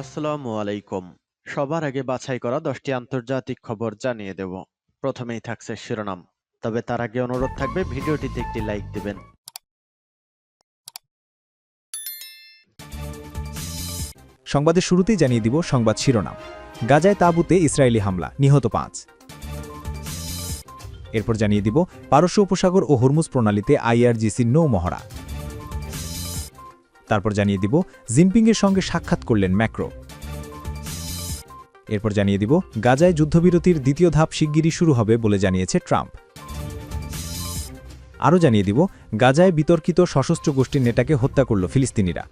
আসসালামু আলাইকুম। সবার আগে বাছাই করা দশটি আন্তর্জাতিক খবর জানিয়ে দেব। প্রথমেই থাকছে শিরোনাম। তবে তার আগে অনুরোধ থাকবে, ভিডিওটিতে একটি লাইক দিবেন। সংবাদের শুরুতেই জানিয়ে দিব সংবাদ শিরোনাম। গাজায় তাঁবুতে ইসরায়েলি হামলা, নিহত পাঁচ। এরপর জানিয়ে দিব পারস্য উপসাগর ও হরমুজ প্রণালীতে আইআরজিসির নৌ মহড়া। তারপর জানিয়ে দিব জিনপিংয়ের সঙ্গে সাক্ষাৎ করলেন ম্যাক্রো। এরপর জানিয়ে দিব গাজায় যুদ্ধবিরতির দ্বিতীয় ধাপ শিগগিরই শুরু হবে বলে জানিয়েছে ট্রাম্প। আরও জানিয়ে দিব গাজায় বিতর্কিত সশস্ত্র গোষ্ঠীর নেতাকে হত্যা করল ফিলিস্তিনিরা।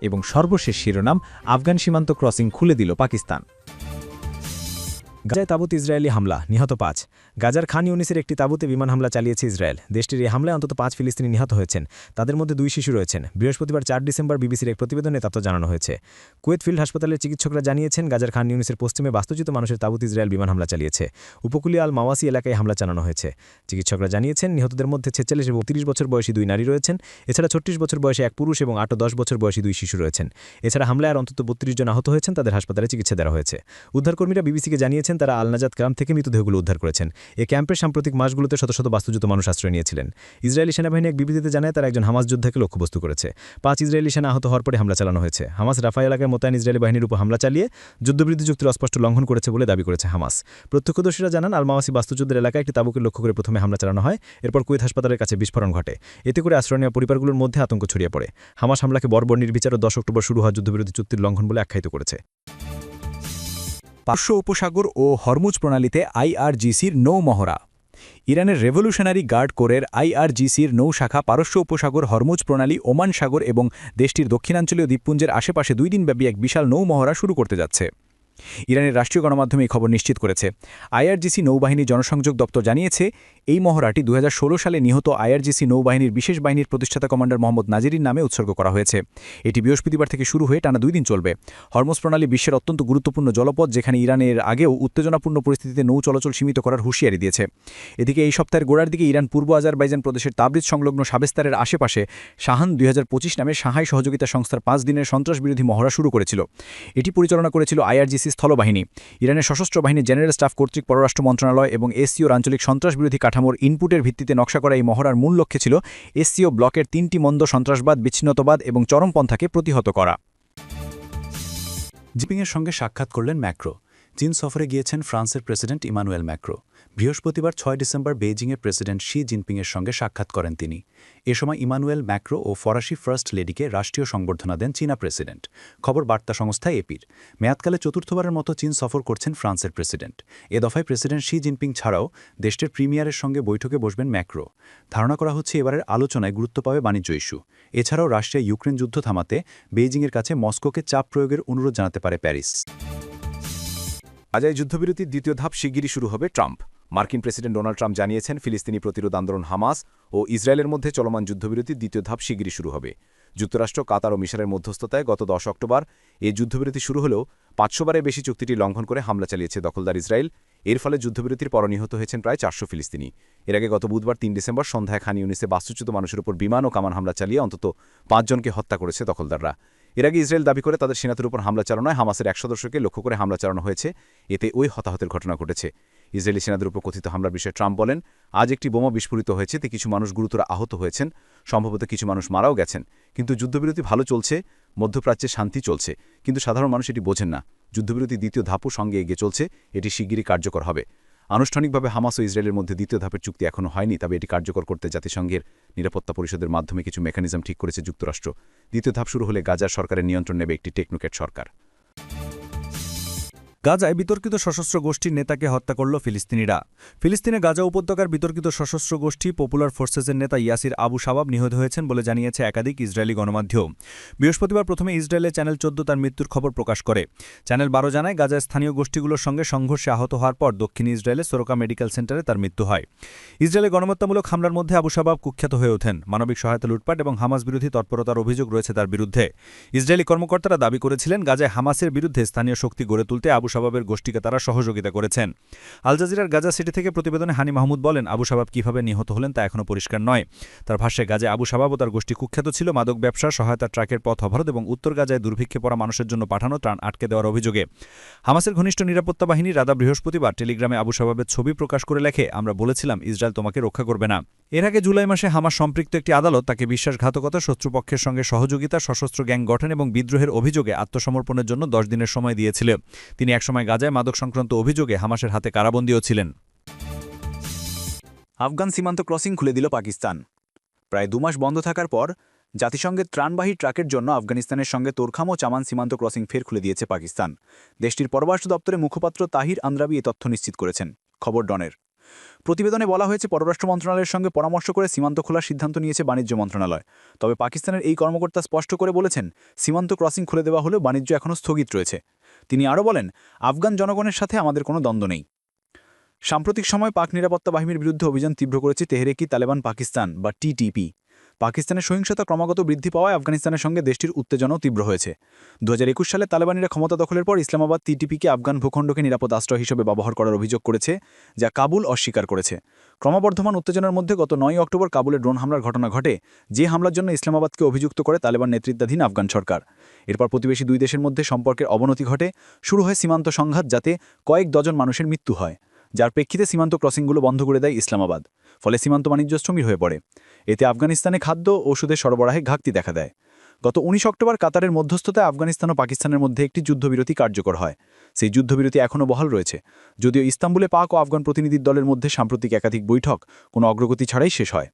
এবং সর্বশেষ শিরোনাম, আফগান সীমান্ত ক্রসিং খুলে দিল পাকিস্তান। গাজায় তাবুত ইসরায়েলি হামলা, নিহত পাঁচ। গাজার খান ইউনিসের একটি তাবুতে বিমান হামলা চালিয়েছে ইসরায়েল। দেশটির এই হামলায় অন্তত পাঁচ ফিলিস্তিনি নিহত হয়েছেন। তাদের মধ্যে দুই শিশু রয়েছেন। বৃহস্পতিবার চার ডিসেম্বর বিবিসির এক প্রতিবেদনে তথ্য জানানো হয়েছে। কুয়েত ফিল্ড হাসপাতালের চিকিৎসকরা জানিয়েছেন, গাজার খান ইউনিসের পশ্চিমে বাস্তুচিত মানুষের তাবুত ইসরায়েল বিমান হামলা চালিয়েছে। উপকূলীয় আল মাওয়াসি এলাকায় হামলা চালানো হয়েছে। চিকিৎসকরা জানিয়েছেন, নিহতদের মধ্যে ছেচল্লিশ এবং তিরিশ বছর বয়সী দুই নারী রয়েছেন। এছাড়া ছত্রিশ বছর বয়সে এক পুরুষ এবং আট দশ বছর বয়সী দুই শিশু রয়েছেন। এছাড়া হামলায় আর অন্তত বত্রিশ জন আহত হয়েছেন, তাদের হাসপাতালে চিকিৎসা দেওয়া হয়েছে। উদ্ধারকর্মীরা বিবিসিকে জানিয়েছেন তারা আলনাজাদ ক্যাম্প থেকে মৃতদেহগুলো উদ্ধার করেছেন। এই ক্যাম্পের সাম্প্রতিক মাসগুলোতে শত শত বাস্তুচ্যুত মানুষ আশ্রয় নিয়েছিলেন। ইসরায়েলি সেনাবাহিনী এক বিবৃতিতে জানায়, তারা একজন হামাস যোদ্ধাকে লক্ষ্যবস্তু করেছে। পাঁচ ইসরায়েলি সেনা আহত হওয়ার পরে হামলা চালানো হয়েছে। হামাস রাফা এলাকায় মোতায়েন ইসরায়েলি বাহিনীর উপর হামলা চালিয়ে যুদ্ধবিরতি চুক্তির অস্পষ্ট লঙ্ঘন করেছে বলে দাবি করেছে হামাস। প্রত্যক্ষদর্শীরা জানান, আলমাওয়াসি বাস্তুযুদ্ধের এলাকায় একটি তাবুকে লক্ষ্য করে প্রথমে হামলা চালানো হয়, এরপর কুয়েত হাসপাতালের কাছে বিস্ফোরণ ঘটে। এতে করে আশ্রয় নেওয়া পরিবারগুলোর মধ্যে আতঙ্ক ছড়িয়ে পড়ে। হামাস হামলাকে বর্বর নির্বিচার ও দশ অক্টোবর শুরু হওয়া যুদ্ধবিরতি চুক্তির লঙ্ঘন বলে আখ্যায়িত করেছে। পার্শ্ব উপসাগর ও হরমুজ প্রণালীতে আইআরজিসির নৌ মহড়া। ইরানের রেভলিউশনারি গার্ড কোরের আইআরজিসির নৌশাখা পারস্য উপসাগর হরমুজ প্রণালী, ওমান সাগর এবং দেশটির দক্ষিণাঞ্চলীয় দ্বীপপুঞ্জের আশেপাশে দুই দিনব্যাপী এক বিশাল নৌমহড়া শুরু করতে যাচ্ছে। ইরানের রাষ্ট্রীয় গণমাধ্যমে এই খবর নিশ্চিত করেছে। আইআরজিসি নৌবাহিনী জনসংযোগ দপ্তর জানিয়েছে, এই মহড়াটি দু হাজার ষোলো সালে নিহত আইআরজিসি নৌবাহিনীর বিশেষ বাহিনীর প্রতিষ্ঠাতা কমান্ডার মোহাম্মদ নাজিরির নামে উৎসর্গ করা হয়েছে। এটি বৃহস্পতিবার থেকে শুরু হয়ে টানা দুই দিন চলবে। হরমোজ প্রণালী বিশ্বের অত্যন্ত গুরুত্বপূর্ণ জলপথ, যেখানে ইরানের আগেও উত্তেজনাপূর্ণ পরিস্থিতিতে নৌ চলাচল সীমিত করার হুঁশিয়ারি দিয়েছে। এদিকে এই সপ্তাহের গোড়ার দিকে ইরান পূর্ব আজারবাইজান প্রদেশের তাবরিজ সংলগ্ন সাবেস্তারের আশেপাশে শাহান দুই হাজার পঁচিশ নামে সাহাই সহযোগিতা সংস্থার পাঁচ দিনের সন্ত্রাসবিরোধী মহড়া শুরু করেছিল। এটি পরিচালনা করেছিল আইআরজিসি স্থলবাহিনী। ইরানের সশস্ত্র বাহিনী জেনারেল স্টাফ কর্তৃক পররাষ্ট্র মন্ত্রণালয় এবং এসসিওর আঞ্চলিক সন্ত্রাসবিরোধী কাঠামোর ইনপুটের ভিত্তিতে নকশা করা এই মহড়ার মূল লক্ষ্য ছিল এসসিও ব্লকের তিনটি মন্দ সন্ত্রাসবাদ, বিচ্ছিন্নতাবাদ এবং চরমপন্থাকে প্রতিহত করা। জিপিংয়ের সঙ্গে সাক্ষাৎ করলেন ম্যাক্রো। চীন সফরে গিয়েছেন ফ্রান্সের প্রেসিডেন্ট ইমানুয়েল ম্যাক্রো। বৃহস্পতিবার ছয় ডিসেম্বর বেইজিংয়ে প্রেসিডেন্ট শি জিনপিংয়ের সঙ্গে সাক্ষাৎ করেন তিনি। এ সময় ইমানুয়েল ম্যাক্রো ও ফরাসি ফার্স্ট লেডিকে রাষ্ট্রীয় সংবর্ধনা দেন চীনা প্রেসিডেন্ট। খবর বার্তা সংস্থা এপির। মেয়াদকালে চতুর্থবারের মতো চীন সফর করছেন ফ্রান্সের প্রেসিডেন্ট। এ দফায় প্রেসিডেন্ট শি জিনপিং ছাড়াও দেশটির প্রিমিয়ারের সঙ্গে বৈঠকে বসবেন ম্যাক্রো। ধারণা করা হচ্ছে এবারের আলোচনায় গুরুত্ব পাবে বাণিজ্য ইস্যু। এছাড়াও রাশিয়া ইউক্রেন যুদ্ধ থামাতে বেইজিংয়ের কাছে মস্কোকে চাপ প্রয়োগের অনুরোধ জানাতে পারে প্যারিস। গাজায় যুদ্ধবিরতির দ্বিতীয় ধাপ শিগগিরই শুরু হবে ট্রাম্প। মার্কিন প্রেসিডেন্ট ডোনাল্ড ট্রাম্প জানিয়েছেন, ফিলিস্তিনি প্রতিরোধ আন্দোলন হামাস ও ইসরায়েলের মধ্যে চলমান যুদ্ধবিরতির দ্বিতীয় ধাপ শিগগিরই শুরু হবে। যুক্তরাষ্ট্র, কাতার ও মিশরের মধ্যস্থতায় গত দশ অক্টোবর এই যুদ্ধবিরতি শুরু হলেও পাঁচশোবারের বেশি চুক্তিটি লঙ্ঘন করে হামলা চালিয়েছে দখলদার ইসরায়েল। এর ফলে যুদ্ধবিরতির পর নিহত হয়েছেন প্রায় চারশো ফিলিস্তিনি। এর আগে গত বুধবার তিন ডিসেম্বর সন্ধ্যায় খান ইউনিসে বাস্তুচ্যুত মানুষের উপর বিমান ও কামান হামলা চালিয়ে অন্তত পাঁচজনকে হত্যা করেছে দখলদাররা। এর আগে ইসরায়েল দাবি করে তাদের সেনাদের উপর হামলা চালানোয় হামাসের এক সদস্যকে লক্ষ্য করে হামলা চালানো হয়েছে। এতে ওই হতাহতের ঘটনা ঘটেছে। ইসরায়েলি সেনাদের উপর কথিত হামলার বিষয়ে ট্রাম্প বলেন, আজ একটি বোমা বিস্ফোরিত হয়েছে, তে কিছু মানুষ গুরুতর আহত হয়েছেন। সম্ভবত কিছু মানুষ মারাও গেছেন। কিন্তু যুদ্ধবিরতি ভালো চলছে, মধ্যপ্রাচ্যে শান্তি চলছে। কিন্তু সাধারণ মানুষ এটি বোঝেন না। যুদ্ধবিরতি দ্বিতীয় ধাপও সঙ্গে এগিয়ে চলছে, এটি শিগগিরই কার্যকর হবে। আনুষ্ঠানিকভাবে হামাস ও ইসরায়েলের মধ্যে দ্বিতীয় ধাপের চুক্তি এখনও হয়নি, তবে এটি কার্যকর করতে জাতিসংঘের নিরাপত্তা পরিষদের মাধ্যমে কিছু মেকানিজম ঠিক করেছে যুক্তরাষ্ট্র। দ্বিতীয় ধাপ শুরু হলে গাজার সরকারের নিয়ন্ত্রণ নেবে একটি টেকনোক্যাট সরকার। গাজায় বিতর্কিত সশস্ত্র গোষ্ঠীর নেতাকে হত্যা করল ফিলিস্তিনিরা। ফিলিস্তিনে গাজা উপত্যকার বিতর্কিত সশস্ত্র গোষ্ঠী পপুলার ফোর্সেসের নেতা ইয়াসির আবু শাবাব নিহত হয়েছেন বলে জানিয়েছে একাধিক ইসরায়েলি গণমাধ্যম। বৃহস্পতিবার প্রথমে ইসরায়েলে চ্যানেল চোদ্দ তার মৃত্যুর খবর প্রকাশ করে। চ্যানেল বারো জানায়, গাজায় স্থানীয় গোষ্ঠীগুলোর সঙ্গে সংঘর্ষে আহত হওয়ার পর দক্ষিণ ইসরায়েলে সোরকা মেডিকেল সেন্টারে তার মৃত্যু হয়। ইসরায়েলে গণহত্যামূলক হামলার মধ্যে আবু সাবাব কুখ্যাত হয়ে ওঠেন। মানবিক সহায়তা লুটপাট এবং হামাস বিরোধী তৎপরতার অভিযোগ রয়েছে তার বিরুদ্ধে। ইসরায়েলি কর্মকর্তারা দাবি করেছিলেন, গাজায় হামাসের বিরুদ্ধে স্থানীয় শক্তি গড়ে তুলতে আবু শাবাবের গোষ্ঠীকে তারা সহযোগিতা করেছেন। আল জাজিরার গাজা সিটি থেকে প্রতিবেদনে হানি মাহমুদ বলেন আবু শাবাব কীভাবে নিহত হলেন তা এখনও পরিষ্কার নয়। তার ভাষ্যে, গাজে আবু শাবাব ও তার গোষ্ঠী কুখ্যাত ছিল মাদক ব্যবসা সহায়তা ট্রাকের পথ অবরোধ এবং উত্তর গাজায় দুর্ভিক্ষে পড়া মানুষের জন্য পাঠানো ত্রাণ আটকে দেওয়ার অভিযোগে। হামাসের ঘনিষ্ঠ নিরাপত্তা বাহিনী রাদা বৃহস্পতিবার টেলিগ্রামে আবু শাবাবের ছবি প্রকাশ করে লেখে, আমরা বলেছিলাম, ইসরায়েল তোমাকে রক্ষা করবে না। এর আগে জুলাই মাসে হামাস সম্পৃক্ত একটি আদালত তাকে বিশ্বাসঘাতকতা, শত্রুপক্ষের সঙ্গে সহযোগিতা, সশস্ত্র গ্যাং গঠন এবং বিদ্রোহের অভিযোগে আত্মসমর্পণের জন্য দশ দিনের সময় দিয়েছিল। তিনি একসময় গাজায় মাদক সংক্রান্ত অভিযোগে হামাসের হাতে কারাবন্দীও ছিলেন। আফগান সীমান্ত ক্রসিং খুলে দিল পাকিস্তান। প্রায় দুমাস বন্ধ থাকার পর জাতিসংঘের ত্রাণবাহী ট্রাকের জন্য আফগানিস্তানের সঙ্গে তোরখাম ও চামান সীমান্ত ক্রসিং ফের খুলে দিয়েছে পাকিস্তান। দেশটির পররাষ্ট্র দপ্তরের মুখপাত্র তাহির আন্দ্রাবি এ তথ্য নিশ্চিত করেছেন। খবর ডনের। প্রতিবেদনে বলা হয়েছে, পররাষ্ট্র মন্ত্রণালয়ের সঙ্গে পরামর্শ করে সীমান্ত খোলার সিদ্ধান্ত নিয়েছে বাণিজ্য মন্ত্রণালয়। তবে পাকিস্তানের এই কর্মকর্তা স্পষ্ট করে বলেছেন, সীমান্ত ক্রসিং খুলে দেওয়া হলেও বাণিজ্য এখনও স্থগিত রয়েছে। তিনি আরও বলেন, আফগান জনগণের সাথে আমাদের কোনো দ্বন্দ্ব নেই। সাম্প্রতিক সময় পাক নিরাপত্তা বাহিনীর বিরুদ্ধে অভিযান তীব্র করেছে তেহরেকি তালেবান পাকিস্তান বা টিটিপি পাকিস্তানের সহিংসতা ক্রমাগত বৃদ্ধি পাওয়ায় আফগানিস্তানের সঙ্গে দেশটির উত্তেজনাও তীব্র হয়েছে। দু হাজার একুশ সালে তালেবানিরা ক্ষমতা দখলের পর ইসলামাবাদ টিটিপিকে আফগান ভূখণ্ডকে নিরাপদ আশ্রয় হিসেবে ব্যবহার করার অভিযোগ করেছে, যা কাবুল অস্বীকার করেছে। ক্রমবর্ধমান উত্তেজনার মধ্যে গত নয় অক্টোবর কাবুলে ড্রোন হামলার ঘটনা ঘটে, যে হামলার জন্য ইসলামাবাদকে অভিযুক্ত করে তালেবান নেতৃত্বাধীন আফগান সরকার। এরপর প্রতিবেশী দুই দেশের মধ্যে সম্পর্কের অবনতি ঘটে, শুরু হয় সীমান্ত সংঘাত যাতে কয়েক ডজন মানুষের মৃত্যু হয়। যার প্রেক্ষিতে সীমান্ত ক্রসিংগুলো বন্ধ করে দেয় ইসলামাবাদ, ফলে সীমান্ত বাণিজ্য স্থমির হয়ে পড়ে। এতে আফগানিস্তানে খাদ্য ওষুধের সরবরাহে ঘাটতি দেখা দেয়। গত উনিশ অক্টোবর কাতারের মধ্যস্থতায় আফগানিস্তান ও পাকিস্তানের মধ্যে একটি যুদ্ধবিরতি কার্যকর হয়। সেই যুদ্ধবিরতি এখনও বহাল রয়েছে। যদিও ইস্তাম্বুলে পাক ও আফগান প্রতিনিধির দলের মধ্যে সাম্প্রতিক একাধিক বৈঠক, কোনো অগ্রগতি ছাড়াই শেষ হয়।